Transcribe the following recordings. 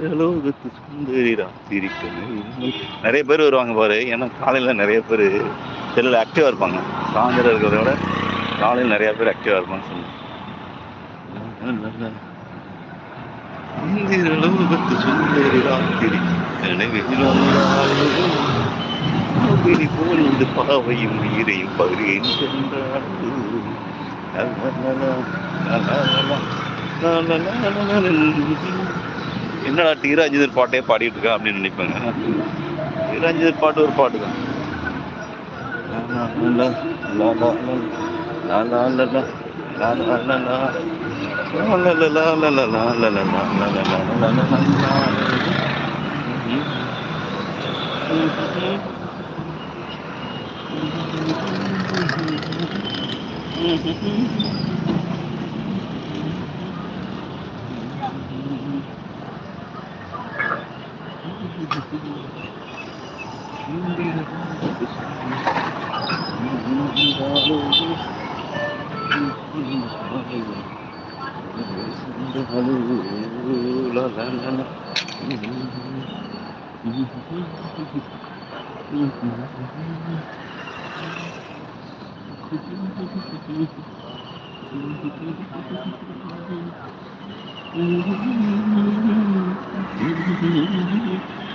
லோகத்து சுந்தரி ராத்திரி நிறைய பேர் வருவாங்க பாரு. ஏன்னா காலையில் நிறைய பேர் செல்லில் ஆக்டிவாக இருப்பாங்க. சாயந்தரம் இருக்கிறத விட காலையில் நிறையா பேர் ஆக்டிவாக இருப்பாங்க சொன்னேன் லோகத்து சுந்தரி ராத்திரி கனவில் போல் இந்த பாவையும் உயிரையும் பகிர்கேன் சென்றாள் என்னடா டி ராஜேந்தர் பாட்டே பாடிட்டு இருக்கா அப்படின்னு நினைப்பாங்க டி ராஜேந்தர் பாட்டு ஒரு பாட்டு தான் Mm-hmm.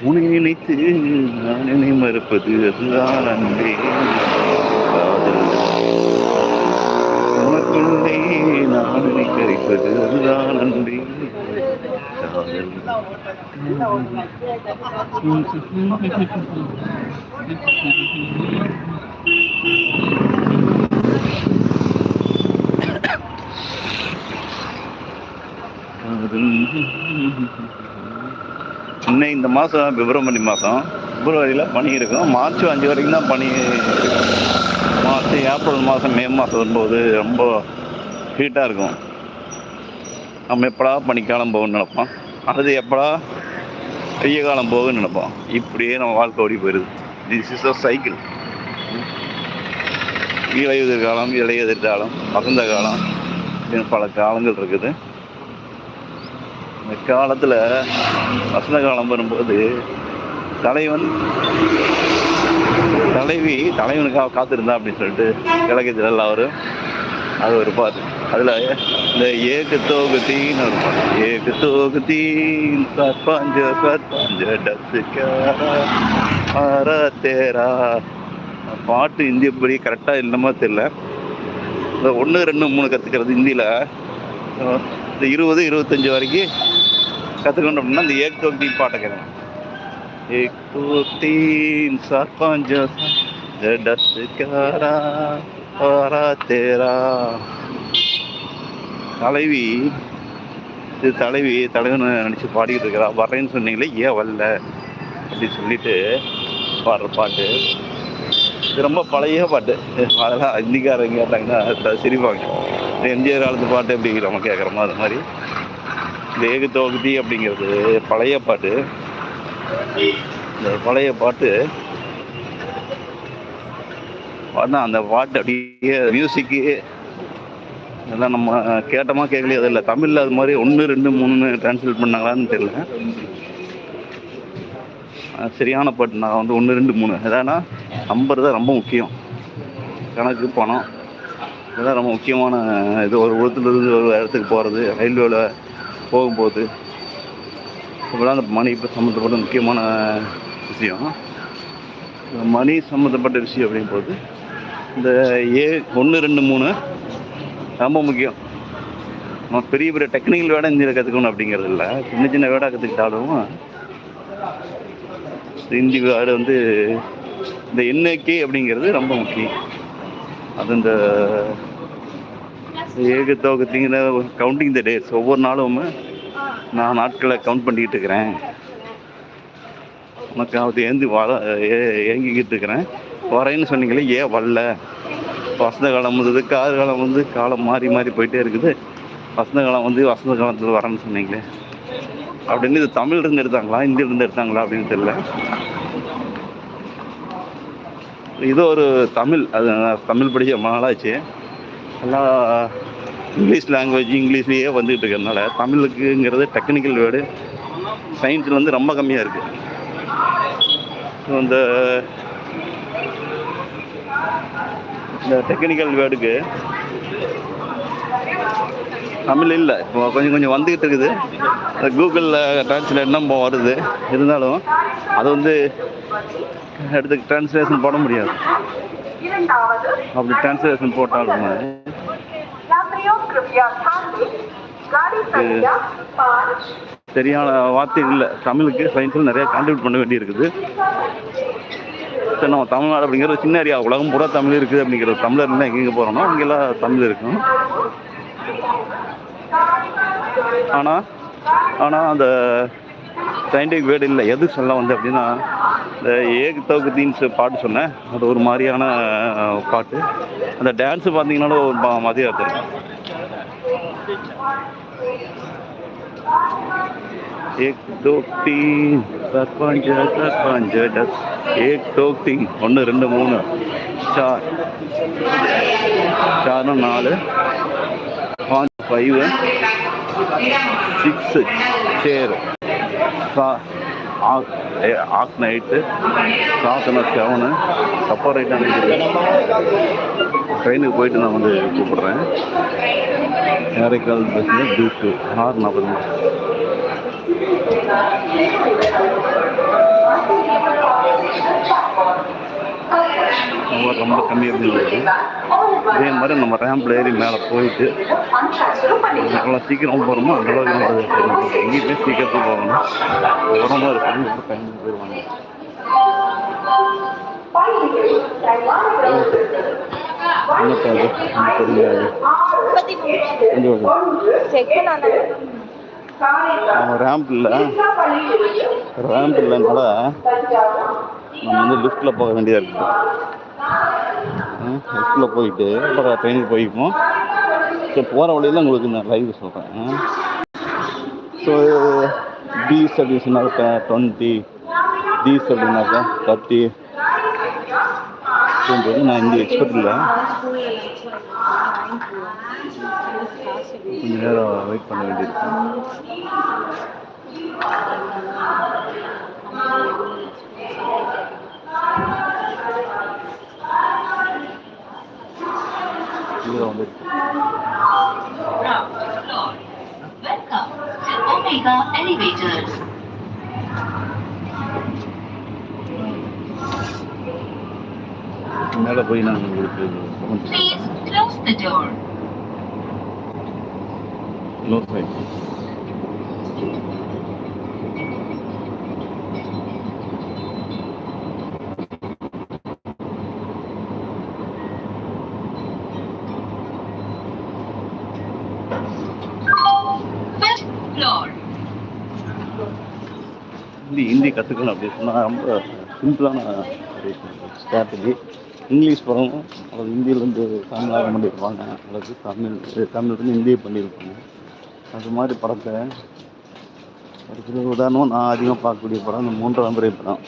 உன்னை நினைத்து நான் என்னை மறுப்பது அதுதான் அன்பே. காதல் உனக்குள்ளே நான் கரைப்பது அதுதான் அன்பே. காதல். இன்னும் இந்த மாதம் பிப்ரவரி மாதம் பிப்ரவரியில் பனி இருக்கும். மார்ச் அஞ்சு வரைக்கும் தான் பனி இருக்கும். மார்ச் ஏப்ரல் மாதம் மே மாதம் வரும்போது ரொம்ப ஹீட்டாக இருக்கும். நம்ம எப்படா பனிக்காலம் போகும்னு நினைப்போம். அடுத்து எப்படா வெய்ய காலம் போகும்னு நினைப்போம். இப்படியே நம்ம வாழ்க்கை ஓடி போயிடுது திஸ் இஸ் அ சைக்கிள் இலையுதிர் காலம் இலையுதிர் காலம் வசந்த காலம் பல காலங்கள் இருக்குது. இந்த காலத்தில் வசந்த காலம் வரும்போது தலைவன் தலைவி தலைவனுக்காக காத்திருந்தா அப்படின்னு சொல்லிட்டு இலக்கியத்தில் எல்லாம் வரும் அது ஒரு பாட்டு. அதில் இந்த ஏக்கு தோகுத்தின்னு ஒரு பாட்டு. ஏக்கு தோகு தீன் சர்பஞ்ச டத்துக்காரா ஆரா தேரா. பாட்டு இந்திய படி கரெக்டாக இல்லமோ தெரியல. இந்த ஒன்று ரெண்டு மூணு கற்றுக்கிறது இந்தியில். இந்த இருபது இருபத்தஞ்சி வரைக்கும் கற்றுக்கணும் அப்படின்னா இந்த ஏக் தோக்தி பாட்டை கேட்கணும் ஏக் தோக்தீன் சர்பஞ்ச டத்துக்காரா தேரா. தலைவி இது தலைவி தலைவன் நினச்சி பாடிக்கிட்டு இருக்கிறா வரேன்னு சொன்னீங்களே ஏன் வரல? அப்படின்னு சொல்லிட்டு பாடுற பாட்டு. இது ரொம்ப பழைய பாட்டு. அதெல்லாம் ஹிந்திக்காரங்க கேட்டாங்கன்னா சிரிப்பாங்க. எம்ஜிஆர் காலத்து பாட்டு எப்படி நம்ம கேட்குறோமோ அது மாதிரி. இந்த ஏகு தொகுதி அப்படிங்கிறது பழைய பாட்டு. இந்த பழைய பாட்டு பார்த்தா அந்த பாட்டு அப்படியே மியூசிக்கு இதெல்லாம் நம்ம கேட்டோமா கேட்கலையே அது இல்லை தமிழில் அது மாதிரி ஒன்று ரெண்டு மூணுன்னு டிரான்ஸ்லேட் பண்ணாங்களான்னு தெரியல. சரியான பாட்டு நான் வந்து ஒன்று ரெண்டு மூணு. எதானா நம்பர் தான் ரொம்ப முக்கியம். கணக்கு பணம். இதெல்லாம் ரொம்ப முக்கியமான இது. ஒரு இடத்துலேருந்து ஒரு இடத்துக்கு போகிறது ரயில்வேல போகும்போது இப்போலாம் அந்த மணி இப்போ சம்மந்தப்பட்ட முக்கியமான விஷயம். மணி சம்மந்தப்பட்ட விஷயம் அப்படிங்கும்போது இந்த ஏ ஒன்று ரெண்டு மூணு ரொம்ப முக்கியம். நம்ம பெரிய பெரிய டெக்னிக்கல் வேடை இந்தியில் கற்றுக்கணும் அப்படிங்கிறது இல்லை. சின்ன சின்ன வேடா கற்றுக்கிட்டாலும் ஹிந்தி வேர்டு வந்து இந்த எண்ணிக்கை அப்படிங்கிறது ரொம்ப முக்கியம். அது இந்த ஏக தோகத்திங்கிற கவுண்டிங் த டேஸ் ஒவ்வொரு நாளும் நான் நாட்களை கவுண்ட் பண்ணிக்கிட்டு இருக்கிறேன். உனக்காவது ஏந்தி வர ஏ- ஏங்கிக்கிட்டு இருக்கிறேன். வரேன்னு சொன்னீங்களே ஏன் வரல? வசந்த காலம் வந்தது கார் காலம் வந்து காலம் மாறி மாறி போயிட்டே இருக்குது. வசந்த காலம் வந்து வசந்த காலத்தில் வரேன்னு சொன்னீங்களே. அப்படின்னு இது தமிழ் இருந்து எடுத்தாங்களா இந்தியிலேருந்து எடுத்தாங்களா அப்படின்னு தெரியல. இது ஒரு தமிழ் அது தமிழ் படிச்ச ரொம்ப நாளாச்சு. எல்லாம் இங்கிலீஷ் லாங்குவேஜ் இங்கிலீஷ்லேயே வந்துகிட்டு இருக்கிறதுனால தமிழுக்குங்கிறது டெக்னிக்கல் வேர்டு சயின்ஸில் வந்து ரொம்ப கம்மியாக இருக்குது இந்த இந்த டெக்னிக்கல் வேர்டுக்கு தமிழ் இல்லை. இப்போ கொஞ்சம் கொஞ்சம் வந்துக்கிட்டு இருக்குது. கூகுளில் டிரான்ஸ்லேட்னா இப்போ வருது. இருந்தாலும் அது வந்து எடுத்து டிரான்ஸ்லேஷன் போட முடியாது. அப்படி டிரான்ஸ்லேஷன் போட்டாலும் சரியான வார்த்தை இல்லை. தமிழுக்கு சயின்ஸில் நிறையா கான்ட்ரிபியூட் பண்ண வேண்டியிருக்குது. சரி நம்ம தமிழ்நாடு அப்படிங்கிற சின்ன ஏரியா. உலகம் பூரா தமிழ் இருக்குது அப்படிங்கிறது தமிழர்லாம் எங்கெங்கே போகிறோம்னா அங்கெல்லாம் தமிழ் இருக்கும். ஆனால் ஆனால் அந்த சயின்டிஃபிக் வேர்டு இல்லை எது சொல்ல வந்து அப்படின்னா இந்த ஏக் தௌகத்தின்னு பாட்டு சொன்னேன் அது ஒரு மாதிரியான அஹ், பாட்டு அந்த டான்ஸு பார்த்தீங்கன்னா ஒரு ம- மதியம் இருக்கும் एक दो तीन चार पाँच चार पाँच दस एक दो तीन ஒன்று ரெண்டு மூணு சார் சார்னா நாலு பாஞ்ச் ஃபைவ் சிக்ஸு சேர் சா ஆக் நைட்டு சாத்தனா செவனு தப்பா ரைட்டாக நினைக்கிறேன். ட்ரெயினுக்கு போயிட்டு நான் வந்து கூப்பிட்றேன். ஏரைக்கால் பஸ்ஸில் டியூக்கு ஆறு நாற்பது ரொம்ப கம்மியாக கம்மி அதே மாதிரி நம்ம ரேம்பில் ஏறி மேலே போயிட்டு எவ்வளோ சீக்கிரம் போகிறோமோ அந்தளவுக்கு நல்லது எங்கேயுமே சீக்கிரத்துக்கு போகணும். உரமாக இருக்கும் கூட பயந்து போயிடுவாங்க என்னப்பா நம்ம ரேம்ப் இல்லைனால நம்ம வந்து லிஃப்ட்டில் போக வேண்டியதாக இருக்குது. லிஃப்ட்டில் போயிட்டு அப்புறம் ட்ரெயினுக்கு போய்ப்போம் ஸோ போகிற வழியில் உங்களுக்கு நான் லைவ் சொல்கிறேன் ஸோ பீஸ் அப்படின்னு சொன்னாக்கா டுவெண்ட்டி பீஸ் அப்படின்னாக்கா தேர்ட்டி அப்படின்றது நான் இங்கே எக்ஸ்பெக்ட் இல்லை. கொஞ்சம் நேரம் வெயிட் பண்ண வேண்டியிருக்கு Elevators. மேலே போய் நான் உங்களுக்கு Please close the door. No side Fifth floor. Hindi Hindi கற்றுக்கணும் அப்படின்னு சொன்னால் ரொம்ப சிம்பிளான ஸ்ட்ராட்டஜி இங்கிலீஷ் படம் அதாவது ஹிந்தியிலேருந்து தமிழாக பண்ணியிருப்பாங்க அல்லது தமிழ் தமிழ்லேருந்து ஹிந்தியை பண்ணியிருப்பாங்க அது மாதிரி படத்தை ஒரு சில உதாரணம் நான் அதிகமாக பார்க்கக்கூடிய படம் இந்த மூன்றாம் முறை படம்.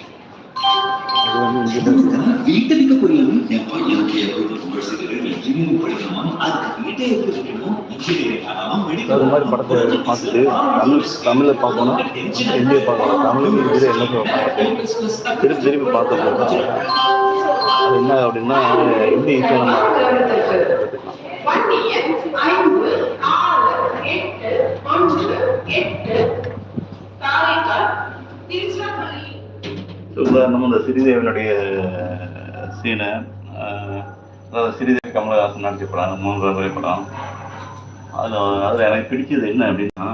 அது அது மாதிரி படத்தை பார்த்துட்டு தமிழ் தமிழில் பார்க்கணும் ஹிந்தியை பார்க்கணும் தமிழுக்கு ஹிந்தியில் என்ன சொல்லுவாங்க திருப்பி திருப்பி அது என்ன அப்படின்னா ஹிந்தி ஈஸியாக நம்ம உதாரணமாக இந்த ஸ்ரீதேவனுடைய சீனை அதாவது ஸ்ரீதேவி கமலஹாசன் நடிச்ச படம் மூன்று படம். அதில் அதில் எனக்கு பிடிச்சது என்ன அப்படின்னா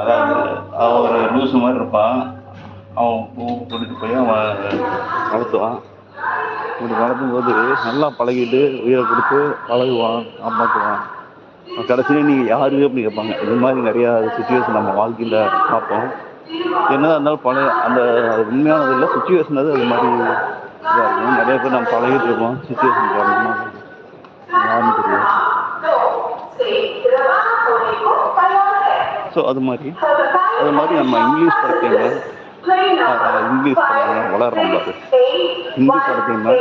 அதாவது அவன் ஒரு லூசு மாதிரி இருப்பான். அவன் பூ கூட்டிட்டு போய் அவன் வளர்த்துவான். இப்படி வளர்த்தும் போது நல்லா பழகிட்டு உயிரை கொடுத்து பழகுவான் அம்மாக்குவான் கடைசியில் நீங்கள் யாரு அப்படின்னு கேட்பாங்க. இது மாதிரி நிறையா சுச்சுவேஷன் நம்ம வாழ்க்கையில் பார்ப்போம். என்னதான் இருந்தாலும் பழைய அந்த அது உண்மையானது இல்லை சுச்சுவேஷன் அது அது மாதிரி இதாக இருக்கும். நிறைய பேர் நம்ம பழகிட்டு இருக்கோம் சுச்சுவேஷன் காரணமாக யாருன்னு தெரியும் ஸோ அது மாதிரி. அது மாதிரி நம்ம இங்கிலீஷ் படித்தவங்க இங்கிலீஷ் படித்தவங்க வளர்றோம் பாரு. ஹிந்தி படித்தவங்க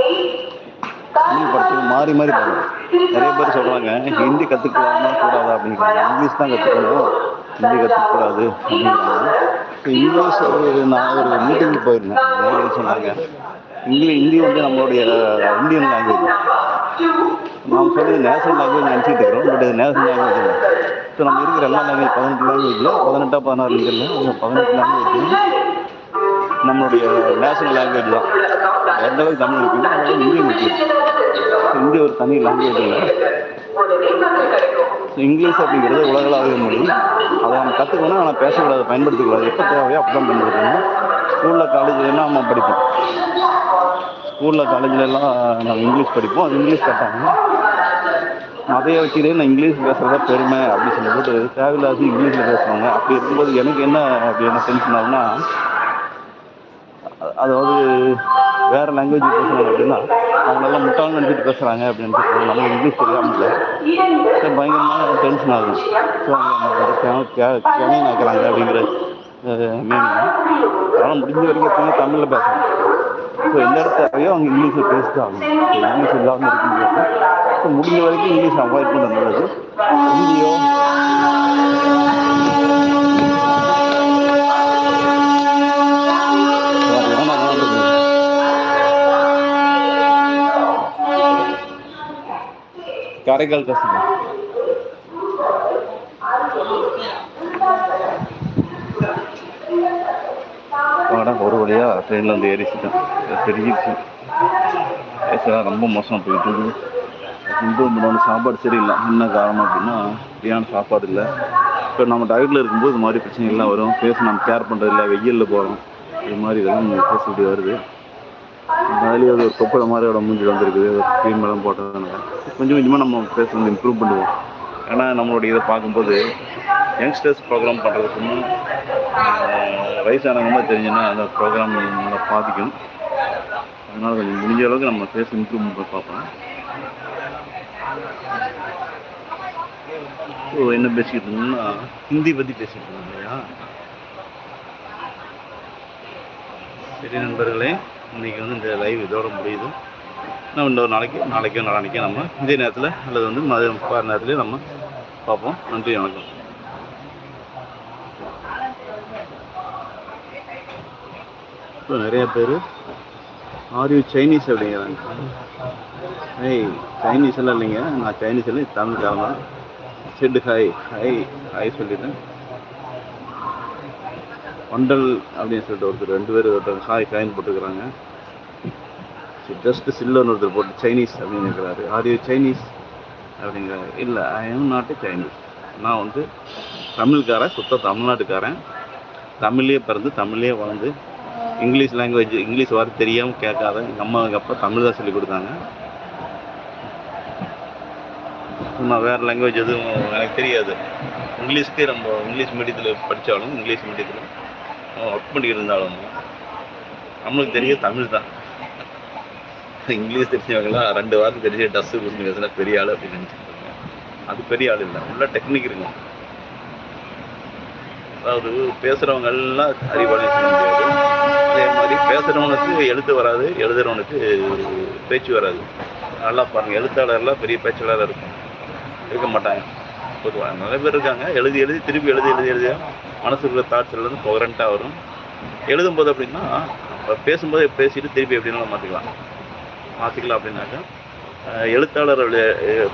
ஹிந்தி படத்துக்கு மாறி மாறி பார்க்கணும் நிறைய பேர் சொல்கிறாங்க ஹிந்தி கற்றுக்கலாமா கூடாதா? அப்படிங்கிறாங்க இங்கிலீஷ் தான் கற்றுக்கணும் ஹிந்தி கற்றுக்கக்கூடாது அப்படிங்கிறாங்க இங்கிலீஷ் நான் ஒரு மீட்டிங்க்கு போயிருந்தேன். சொன்னாங்க. இங்கிலீஷ் ஹிந்தி வந்து நம்மளுடைய இந்தியன் லாங்குவேஜ் நாம் சொல்றது நேஷனல் லாங்குவேஜ் நினச்சிட்டு இருக்கிறோம் பட் இது நேஷனல் லாங்குவேஜ் இல்லை. ஸோ நம்ம இருக்கிற எல்லா லாங்குவேஜ் பதினெட்டு லாங்குவேஜில் பதினெட்டா பதினாறு இருக்குல்ல பதினெட்டு லாங்குவேஜ் நம்மளுடைய நேஷனல் லாங்குவேஜ் தான். எந்த அளவுக்கு தமிழ் இருக்குன்னா அந்த அளவுக்கு முக்கியம் இருக்குது இந்தி ஒரு தனி லாங்குவேஜ் இல்லை. ஸோ இங்கிலீஷ் அப்படிங்கிறது உலகளாவிய மொழி. அதை நம்ம கற்றுக்கணும் ஆனால் பேசக்கூடாது பயன்படுத்தக்கூடாது. எப்போ தேவையோ அப்போ தான் பயன்படுத்தணும். ஸ்கூலில் காலேஜ்லாம் நம்ம படிப்போம். ஸ்கூலில் காலேஜ்லலாம் எல்லாம் நம்ம இங்கிலீஷ் படிப்போம். அது இங்கிலீஷ் கட்டாங்க அதையே வச்சுக்கிட்டே நான் இங்கிலீஷ் பேசுகிறத பெருமை அப்படின்னு சொல்லி போட்டு தேவையில்லாத இங்கிலீஷில் பேசுவாங்க. அப்படி இருக்கும்போது எனக்கு என்ன அப்படி என்ன டென்ஷன் ஆகுனா அதாவது வேறு லாங்குவேஜ் பேசுகிறாங்க அப்படின்னா அவங்களெல்லாம் முட்டாள் நினச்சிட்டு பேசுகிறாங்க அப்படின்னு சொல்லுவாங்க நம்ம இங்கிலீஷ் தெரியாமல் இல்லை. பயங்கரமாக டென்ஷன் ஆகும் ஸோ அவங்க கேனையும் ஆக்குறாங்க அப்படிங்கிற மீனிங் அதனால் முடிஞ்ச வரைக்கும் எப்பவுமே தமிழில் பேசணும். ஸோ எந்த இடத்துல அவங்க இங்கிலீஷில் பேசிட்டு ஆகணும் இங்கிலீஷ் இல்லாமல் இருக்க முடியாது ஸோ முடிஞ்ச வரைக்கும் இங்கிலீஷ் அவாய்ட் பண்ண நல்லது ஹிந்தியோ காரைக்கால் கஷ்டம் வாடா ஒரு வழியாக ட்ரெயினில் வந்து ஏறிச்சிட்டேன். தெரிஞ்சிருச்சு. பேசலாம் ரொம்ப மோசமாக போயிட்டு இருக்குது. இம்ப்ரூவ் சாப்பாடு சரியில்லை. என்ன காரணம் அப்படின்னா சரியான சாப்பாடு இல்லை. இப்போ நம்ம டயட்டில் இருக்கும்போது இது மாதிரி பிரச்சனைகள்லாம் வரும். ஃபேஸ் நம்ம கேர் பண்ணுறது இல்லை. வெயிலில் போகிறோம் இது மாதிரி இதெல்லாம் பேச வருது. அதுலேயே ஒரு கொப்பளை மாதிரியோட மூஞ்சி வந்திருக்குது. க்ரீம் எல்லாம் போட்டதுனால. கொஞ்சம் கொஞ்சமாக நம்ம ஃபேஸ் வந்து இம்ப்ரூவ் பண்ணுவோம். ஏன்னா நம்மளுடைய இதை பார்க்கும்போது யங்ஸ்டர்ஸ் ப்ரோக்ராம் பண்ணுறதுக்குமே வயசானவங்க தெரிஞ்சுன்னா அந்த ப்ரோக்ராம் நல்லா பாதிக்கும். அதனால் கொஞ்சம் முடிஞ்ச அளவுக்கு நம்ம ஃபேஸ் இம்ப்ரூவ் பண்ண பார்ப்போம். ஸோ என்ன பேசிக்கிட்டு இருந்தோம்னா ஹிந்தி பற்றி பேசிக்கிட்டு இருந்தோம் இல்லையா? சரி நண்பர்களே இன்றைக்கி வந்து இந்த லைவ் இதோட முடியுது. நம்ம இன்னொரு நாளைக்கு நாளைக்கோ நாளைக்கோ நம்ம இதே நேரத்தில் அல்லது வந்து மதியம் பாரு நேரத்துலேயே நம்ம பார்ப்போம். நன்றி வணக்கம். இப்போ நிறைய பேர் ஆர் யூ சைனீஸ் அப்படிங்கிறாங்க. ஏய் சைனீஸ் எல்லாம் இல்லைங்க. நான் சைனீஸ் இல்லை தமிழ்காரன் தான். செட்டு ஹாய் ஹாய் ஹாய் சொல்லிட்டேன். வண்டல் அப்படின்னு சொல்லிட்டு ஒருத்தர் ரெண்டு பேர் ஒருத்தர் ஹாய் ஹாய்னு போட்டுக்கிறாங்க ஜஸ்ட் சில்லர்னு ஒருத்தர் போட்டு சைனீஸ் அப்படின்னு இருக்கிறாரு. ஆர் யூ சைனீஸ் அப்படிங்கிறாரு இல்லை ஐ எம் நாட் சைனீஸ் நான் வந்து தமிழ்காரன் சுத்த தமிழ்நாட்டுக்காரன். தமிழ்லேயே பிறந்து தமிழ்லேயே வளர்ந்து இங்கிலீஷ் லாங்குவேஜ் இங்கிலீஷ் வார்த்தை தெரியாமல் கேட்காத எங்கள் அம்மா எங்கள் அப்பா தமிழ் தான் சொல்லி கொடுத்தாங்க. நான் வேறு லாங்குவேஜ் எதுவும் எனக்கு தெரியாது. இங்கிலீஷ்க்கே நம்ம இங்கிலீஷ் மீடியத்தில் படித்தாலும் இங்கிலீஷ் மீடியத்தில் ஒர்க் பண்ணிக்கிட்டு இருந்தாலும் நம்மளுக்கு தெரிய தமிழ் தான். இங்கிலீஷ் தெரிஞ்சவங்களாம் ரெண்டு வாரம் தெரிஞ்ச டஸ் கொடுத்து பேசுனா பெரிய ஆள் அப்படின்னு நினச்சிருக்காங்க அது பெரிய ஆள் இல்லை. உள்ள டெக்னிக் இருக்கும் அதாவது பேசுகிறவங்க எல்லாம் அறிவாளி சொல்ல முடியாது. அதே மாதிரி பேசுகிறவனுக்கு எழுத்து வராது எழுதுறவனுக்கு பேச்சு வராது. நல்லா பாருங்க. எழுத்தாளர்லாம் பெரிய பேச்சாளராக இருக்கும் இருக்க மாட்டாங்க. பொதுவாக நிறைய பேர் இருக்காங்க. எழுதி எழுதி திருப்பி எழுதி எழுதி எழுதிய மனசுக்குள்ள தாட்ஸ் எல்லாம் கொரண்ட்டாக வரும். எழுதும்போது அப்படின்னா பேசும்போது பேசிட்டு திருப்பி எப்படினாலும் மாற்றிக்கலாம் மாற்றிக்கலாம் அப்படின்னாக்கா எழுத்தாளர்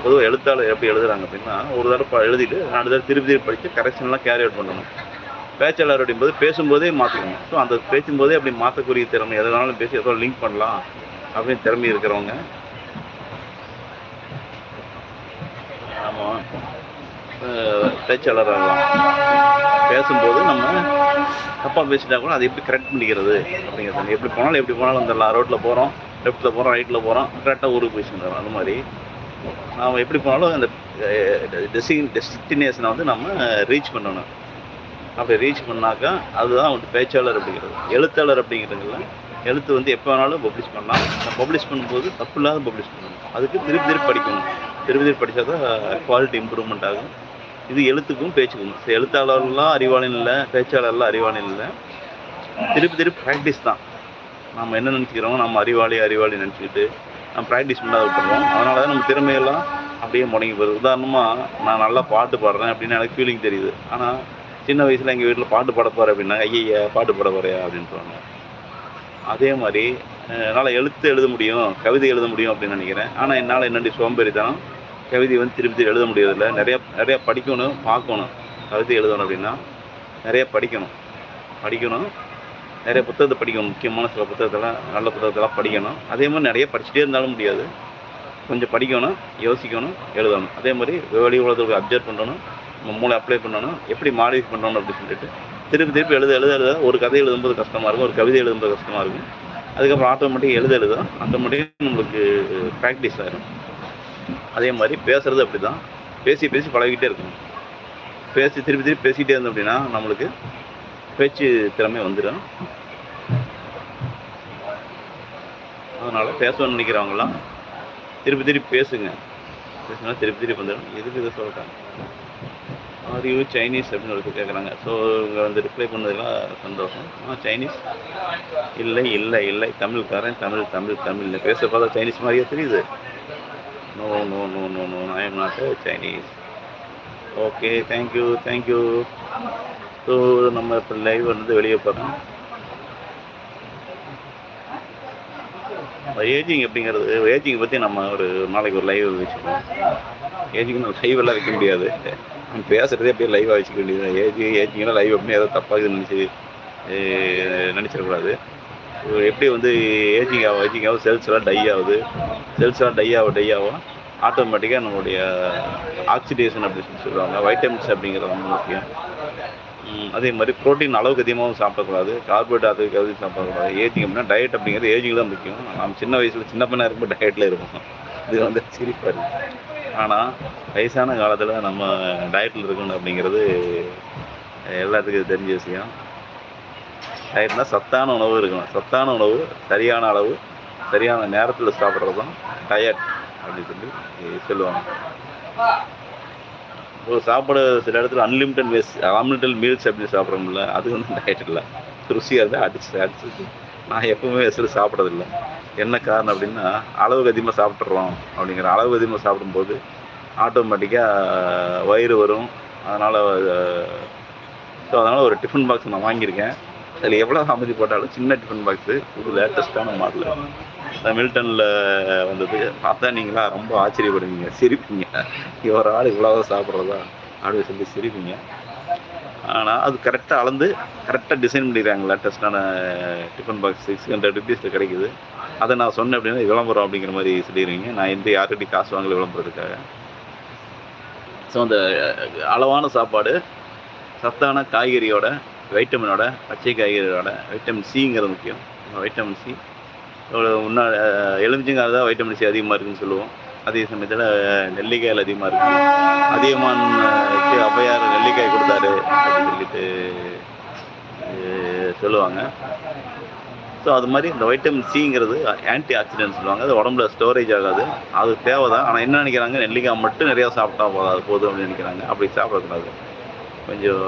பொதுவாக எழுத்தாளர் எப்படி எழுதுறாங்க அப்படின்னா ஒரு தடவை எழுதிட்டு ரெண்டு தடவை திருப்பி திருப்பி படித்து கரெக்ஷன்லாம் கேரி அவுட் பண்ணணும். பேச்சாளர் அப்படிங்கும்போது பேசும்போதே மாற்றிக்கணும் ஸோ அந்த பேசும்போதே அப்படி மாற்றக்கூடிய திறமை எது வேணாலும் பேசி எதோ லிங்க் பண்ணலாம் அப்படின்னு திறமை இருக்கிறவங்க. ஆமாம் பேச்சாளர் ஆகலாம் பேசும்போது நம்ம தப்பாக பேசிட்டா கூட அதை எப்படி கரெக்ட் பண்ணிக்கிறது அப்படிங்கிறது எப்படி போனாலும் எப்படி போனாலும் வந்துடலாம் ரோட்டில் போகிறோம் லெஃப்ட்டில் போகிறோம் ரைட்டில் போகிறோம் கரெக்டாக ஊருக்கு போய் சேர்ந்துடும் அந்த மாதிரி. நாம் எப்படி போனாலும் அந்த டெஸ்டின் டெஸ்டினேஷனை வந்து நம்ம ரீச் பண்ணணும். அப்படி ரீச் பண்ணாக்கா அதுதான் வந்து பேச்சாளர் அப்படிங்கிறது. எழுத்தாளர் அப்படிங்கிறதுல எழுத்து வந்து எப்போ வேணாலும் பப்ளிஷ் பண்ணலாம். பப்ளிஷ் பண்ணும்போது தப்பு இல்லாத பப்ளிஷ் பண்ணணும். அதுக்கு திருப்பி திருப்பி படிக்கணும். திருப்பி திருப்பி படித்தா தான் குவாலிட்டி இம்ப்ரூவ்மெண்ட் ஆகும். இது எழுத்துக்கும் பேச்சுக்கும். எழுத்தாளர்லாம் அறிவாளன் இல்லை பேச்சாளர்லாம் அறிவாளன் இல்லை. திருப்பி திருப்பி ப்ராக்டிஸ் தான். நம்ம என்ன நினச்சிக்கிறோம் நம்ம அறிவாளி அறிவாளி நினச்சிக்கிட்டு நம்ம ப்ராக்டிஸ் பண்ணாத விட்டுறோம் அதனால தான் நம்ம திறமையெல்லாம் அப்படியே முடங்கி போகுது. உதாரணமாக நான் நல்லா பாட்டு பாடுறேன் அப்படின்னு எனக்கு ஃபீலிங் தெரியுது. ஆனால் சின்ன வயசில் எங்கள் வீட்டில் பாட்டு பாட போகிற அப்படின்னா ஐயா பாட்டு பாட போறியா? அப்படின்றாங்க அதே மாதிரி என்னால் எழுத்து எழுத முடியும் கவிதை எழுத முடியும் அப்படின்னு நினைக்கிறேன். ஆனால் என்னால் என்னடி சோம்பேறித்தனம் கவிதை வந்து திருப்பி திருப்பி எழுத முடியறதில்ல. நிறையா நிறையா படிக்கணும் பார்க்கணும். கவிதை எழுதணும் அப்படின்னா நிறைய படிக்கணும். படிக்கணும். நிறைய புத்தகத்தை படிக்கணும். முக்கியமான சில புத்தகத்தெல்லாம் நல்ல புத்தகத்தெல்லாம் படிக்கணும். அதே மாதிரி நிறைய படிச்சுட்டே இருந்தாலும் முடியாது. கொஞ்சம் படிக்கணும் யோசிக்கணும் எழுதணும். அதே மாதிரி வெளி உலகத்துக்கு அப்சர்வ் பண்ணணும் நம்ம மூளை அப்ளை பண்ணணும் எப்படி மாடிஃபை பண்ணணும் அப்படின்னு சொல்லிட்டு திருப்பி திருப்பி எழுத எழுத எழுத ஒரு கதை எழுதும்போது கஷ்டமாக இருக்கும் ஒரு கவிதை எழுதும்போது கஷ்டமாக இருக்கும். அதுக்கப்புறம் ஆட்டோமேட்டிக் எழுத எழுத ஆட்டோமேட்டிக்காக நம்மளுக்கு ப்ராக்டிஸ் ஆகிடும் அதே மாதிரி பேசுகிறது அப்படி தான் பேசி பேசி பழகிட்டே இருக்கணும். பேசி திருப்பி திருப்பி பேசிகிட்டே இருந்தோம் அப்படின்னா நம்மளுக்கு பேச்சு திறமை வந்துடும் அதனால் பேசணும்னு நினைக்கிறவங்களாம் திருப்பி திருப்பி பேசுங்க. பேசுனா திருப்பி திருப்பி வந்துடும் எதுக்கு இதை சொல்கிறாங்க ஆர் யூ சைனீஸ் அப்படின்னு ஒருத்தர் கேட்குறாங்க ஸோ இங்கே வந்து ரிப்ளை பண்ணதுலாம் சந்தோஷம். ஆ சைனீஸ் இல்லை இல்லை இல்லை. தமிழ்காரன் தமிழ் தமிழ் தமிழ். பேச பார்த்தா சைனீஸ் மாதிரியே தெரியுது. No no no no no I am not Chinese okay thank you thank you so நம்ம இப்போ லைவ் வந்து வெளியே போகிறோம் ஏஜிங் அப்படிங்கிறது ஏஜிங்கை பற்றி நம்ம ஒரு நாளைக்கு ஒரு லைவ் வச்சுக்கோம் ஏஜிங் நம்ம லைவ் எல்லாம் வைக்க முடியாது. நம்ம பேசுகிறதே அப்படியே லைவாக வச்சுக்க வேண்டியது ஏஜி ஏஜிங்கெல்லாம் லைவ் அப்படின்னு ஏதோ தப்பாக நினச்சி நினச்சிடக்கூடாது. எப்படி வந்து ஏஜிங் ஆகும்? ஏஜிங் ஆகும் செல்ஸ்லாம் டை ஆகுது. செல்ஸ் எல்லாம் டை ஆகும் டை ஆகும். ஆட்டோமேட்டிக்காக நம்மளுடைய ஆக்சிடேஷன் அப்படின்னு சொல்லி சொல்லுவாங்க. வைட்டமின்ஸ் அப்படிங்கிறது ரொம்ப முக்கியம். அதே மாதிரி ப்ரோட்டீன் அளவுக்கு அதிகமாகவும் சாப்பிடக்கூடாது. கார்போஹைட்ரேட் அதுக்கு அதிகம் சாப்பிடக்கூடாது. ஏஜிங் அப்படின்னா டயட் அப்படிங்கிறது ஏஜிங் தான் முக்கியம். நம்ம சின்ன வயசில் சின்ன பையனாக இருக்கும்போது டயட்டில் இருப்போம். இது வந்து சிரிப்பாக ஆனால் வயசான காலத்தில் நம்ம டயட்டில் இருக்கணும் அப்படிங்கிறது எல்லாத்துக்கும் தெரிஞ்ச விஷயம். டயட்னா சத்தான உணவு இருக்கணும். சத்தான உணவு சரியான அளவு சரியான நேரத்தில் சாப்பிட்றது தான் டயட் அப்படின்னு சொல்லி சொல்லுவாங்க. ஒரு சாப்பாடு சில இடத்துல அன்லிமிட்டட் வேஸ் அன்லிமிட்டட் மீல்ஸ் அப்படி சாப்பிட்றோம்ல அது வந்து டயட் இல்லை. ருசியாக இருந்தால் அடிச்சு அடிச்சு. நான் எப்பவுமே வயசில் சாப்பிட்றதில்ல. என்ன காரணம் அப்படின்னா அளவுக்கு அதிகமாக சாப்பிட்றோம் அப்படிங்கிற அளவுக்கு அதிகமாக சாப்பிடும்போது ஆட்டோமேட்டிக்காக வயிறு வரும். அதனால் ஸோ அதனால் ஒரு டிஃபன் பாக்ஸ் நான் வாங்கியிருக்கேன். அதில் எவ்வளோ அமைதி போட்டாலும் சின்ன டிஃபன் பாக்ஸு புது லேட்டஸ்ட்டான மாடல் மில்டனில் வந்தது. பார்த்தா நீங்களா ரொம்ப ஆச்சரியப்படுவீங்க சிரிப்பீங்க. ஒரு ஆள் இவ்வளோ சாப்பிட்றதா? அப்படின்னு சொல்லி சிரிப்பீங்க. ஆனால் அது கரெக்டாக அளந்து கரெக்டாக டிசைன் பண்ணிடுறாங்க லேட்டஸ்ட்டான டிஃபன் பாக்ஸ் சிக்ஸ் ஹண்ட்ரட் ருபீஸில் கிடைக்குது. அதை நான் சொன்னேன் அப்படின்னா விளம்பரம் அப்படிங்கிற மாதிரி சொல்லிடுவீங்க. நான் எந்த யார்கிட்டையும் காசு வாங்கல விளம்பரத்துக்காக. ஸோ அந்த அளவான சாப்பாடு சத்தான காய்கறியோட வைட்டமினோட பச்சை காய்கறியோட வைட்டமின் சிங்கிறது முக்கியம். வைட்டமின் சி உன்னா எலுமிச்சங்காய் தான் வைட்டமின் சி அதிகமாக இருக்குன்னு சொல்லுவோம். அதே சமயத்தில் நெல்லிக்காயில் அதிகமாக இருக்கு. அதிகமான ஔவையார் நெல்லிக்காய் கொடுத்தாரு அப்படின்னு சொல்லிட்டு சொல்லுவாங்க. ஸோ அது மாதிரி இந்த வைட்டமின் சிங்கிறது ஆன்டி ஆக்சிடென்ட் சொல்லுவாங்க. அது உடம்புல ஸ்டோரேஜ் ஆகாது. அது தேவை தான் ஆனால் என்ன நினைக்கிறாங்க? நெல்லிக்காய் மட்டும் நிறையா சாப்பிட்டா போதாது போதும் அப்படின்னு நினைக்கிறாங்க. அப்படி சாப்பிடக்கூடாது. கொஞ்சம்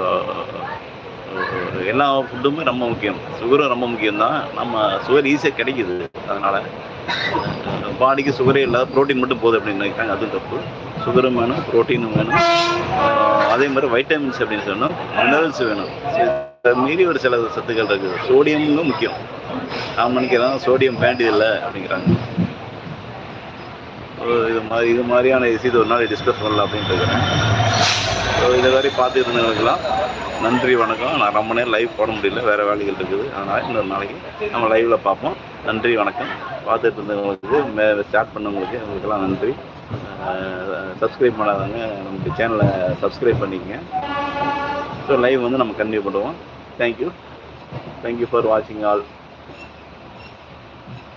எல்லா ஃபுட்டுமே ரொம்ப முக்கியம். சுகரும் ரொம்ப முக்கியம்தான். நம்ம சுகர் ஈஸியாக கிடைக்குது. அதனால் பாடிக்கு சுகரே இல்லாத ப்ரோட்டீன் மட்டும் போதும் அப்படின்னு நினைக்கிறாங்க. அதுவும் தப்பு. சுகரும் வேணும் ப்ரோட்டீனும் வேணும். அதே மாதிரி வைட்டமின்ஸ் அப்படின்னு சொன்னால் மினரல்ஸ் வேணும். மீறி ஒரு சில சத்துக்கள் இருக்குது. சோடியமும் முக்கியம். நான் நினைக்கிறேன் சோடியம் பேண்ட் இல்லை அப்படிங்கிறாங்க. இது மாதிரி இது மாதிரியான விஷயத்தை ஒரு நாள் டிஸ்கஸ் பண்ணலாம் அப்படின்ட்டு இருக்கிறேன். ஸோ இதை மாதிரி பார்த்துட்டு இருந்தவங்களுக்கெல்லாம் நன்றி வணக்கம். நான் ரொம்ப நேரம் லைவ் போட முடியல. வேறு வேலைகள் இருக்குது. அதனால் இன்னொரு நாளைக்கு நம்ம லைவில் பார்ப்போம். நன்றி வணக்கம். பார்த்துட்டு இருந்தவங்களுக்கு மே ஸ்டார்ட் பண்ணவங்களுக்கு உங்களுக்கெல்லாம் நன்றி. சப்ஸ்கிரைப் பண்ணாதவங்க நமக்கு சேனலை சப்ஸ்கிரைப் பண்ணிக்கங்க. ஸோ லைவ் வந்து நம்ம கண்டினியூ பண்ணுவோம். Thank you thank you for வாட்சிங் ஆல்